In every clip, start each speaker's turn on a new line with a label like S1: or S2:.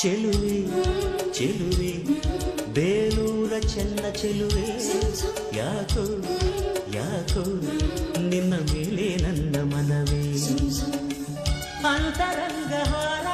S1: చెలువే చెలువే బేలూర చెల్ల చెలువే. యాకో యాకో నిన్న మేలే నన్న మనవే. అంతరంగహార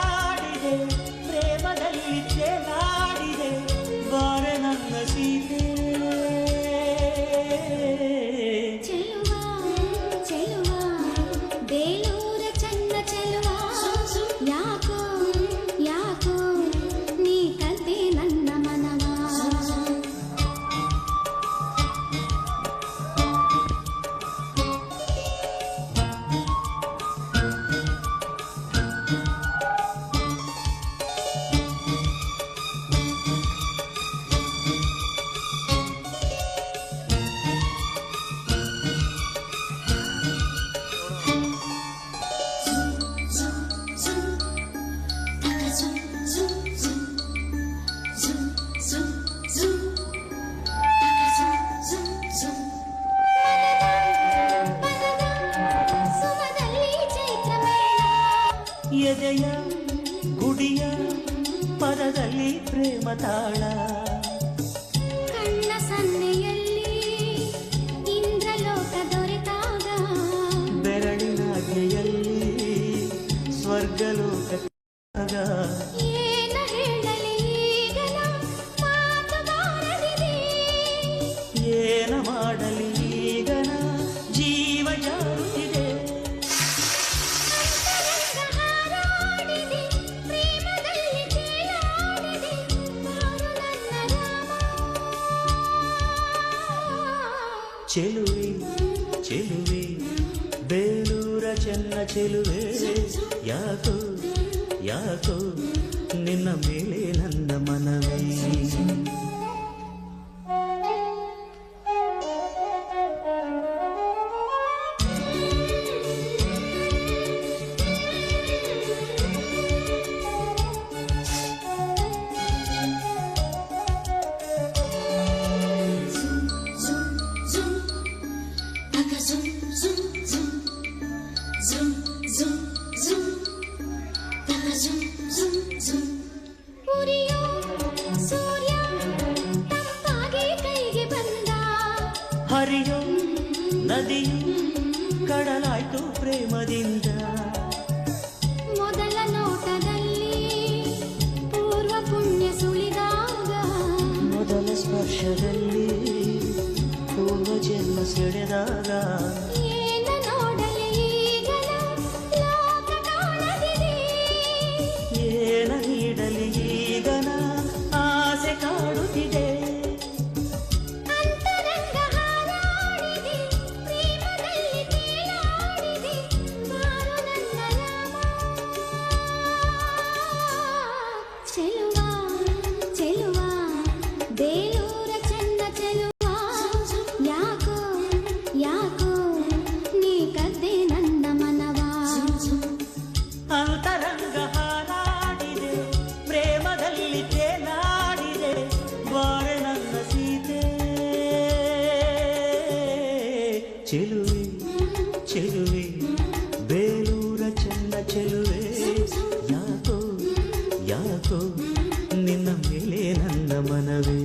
S1: ಎದೆಯ ಗುಡಿಯ ಪದದಲ್ಲಿ ಪ್ರೇಮ ತಾಳ.
S2: ಕಣ್ಣ ಸನ್ನೆಯಲ್ಲಿ ಇಂದ್ರಲೋಕ ದೊರೆತಾಗ.
S1: ಬೆರಳಿನಾಜ್ಞೆಯಲ್ಲಿ ಸ್ವರ್ಗಲೋಕ చెలువి చెలువి బేలూర చెన్న చెలువే. యాకు యాకు నిన్న మేలే నన్న మనవే
S2: ಉರಿಯೋ ಸೂರ್ಯ ತಂಪಾಗಿ ಕೈಗೆ ಬಂದ
S1: ಹರಿಯೋ ನದಿಯು ಕಡಲಾಯ್ತು ಪ್ರೇಮದಿಂದ.
S2: ಮೊದಲ ನೋಟದಲ್ಲಿ ಪೂರ್ವ ಪುಣ್ಯ ಸುಳಿದಾಗ.
S1: ಮೊದಲ ಸ್ಪರ್ಶದಲ್ಲಿ పూర్వజన్మ సెడెదాగా చెలువే చెలువే వేలూర చెన్న చెలువే. యాకో యాకో నిన్న మేలే నన్న మనవే.